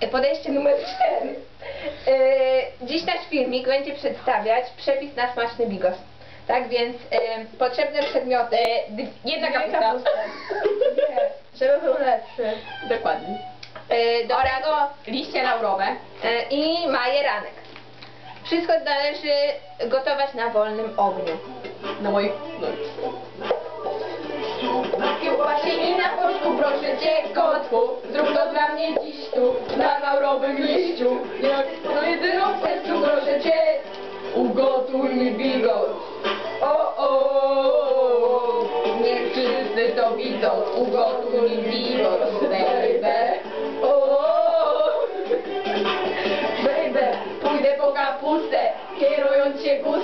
E, Podejście numer 4. Dziś nasz filmik będzie przedstawiać przepis na smaczny bigos. Tak więc e, potrzebne przedmioty. Jedna kapusta. Żeby był lepszy. Dokładnie. E, do tego liście laurowe. e, i majeranek. Wszystko należy gotować na wolnym ogniu. Na moich... No. Na kiełbasie i na proszku proszę cię kotku nowym liściu, jak na jedyną sercu proszę Cię, ugotuj mi wilgoć. O, o, o, niech wszyscy to widzą, ugotuj mi wilgoć, baby. O, o, baby, pójdę po kapustę, kierując się gustem.